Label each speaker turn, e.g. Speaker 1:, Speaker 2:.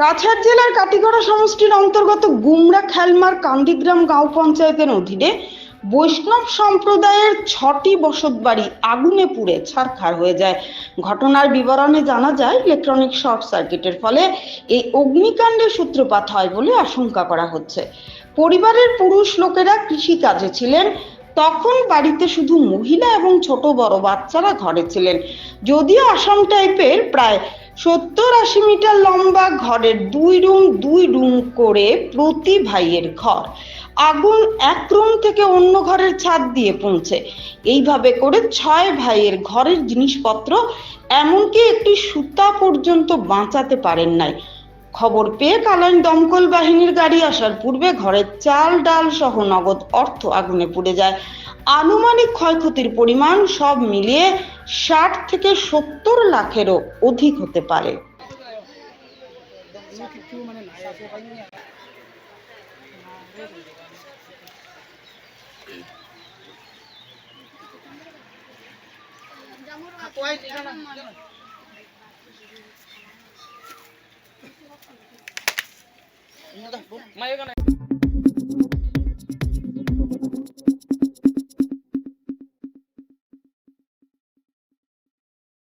Speaker 1: কাছাড় জেলার কাটিগড়া সমষ্টির অন্তর্গত গুমরা, খেলমার, কান্দিগ্রাম গাঁও পঞ্চায়েতের অধীনে বৈষ্ণব সম্প্রদায়ের ছটি বসতবাড়ি আগুনে পুড়ে ছারখার হয়ে যায়। ঘটনার বিবরণে জানা যায় ইলেকট্রনিক শর্ট সার্কিটের ফলে এই অগ্নিকাণ্ডের সূত্রপাত হয় বলে আশঙ্কা করা হচ্ছে। পরিবারের পুরুষ লোকেরা কৃষিকাজে ছিলেন, তখন বাড়িতে শুধু মহিলা এবং ছোট বড় বাচ্চারা ঘরে ছিলেন। যদিও আসাম টাইপের প্রায় সত্তর আশি মিটার লম্বা ঘরের দুই রুম দুই রুম করে প্রতি ভাইয়ের ঘর। আগুন এক রুম থেকে অন্য ঘরের ছাদ দিয়ে পৌঁছে এইভাবে করে ছয় ভাইয়ের ঘরের জিনিসপত্র এমনকি একটি সুতা পর্যন্ত বাঁচাতে পারেন নাই। খবর পেয়ে কালাইন দমকল বাহিনীর গাড়ি আসার পূর্বে ঘরের চাল, ডাল সহ নগদ অর্থ আগুনে পুড়ে যায়। আনুমানিক ক্ষয়ক্ষতির পরিমাণ সব মিলিয়ে ষাট থেকে সত্তর লাখেরও অধিক হতে পারে।
Speaker 2: Mayo ka na.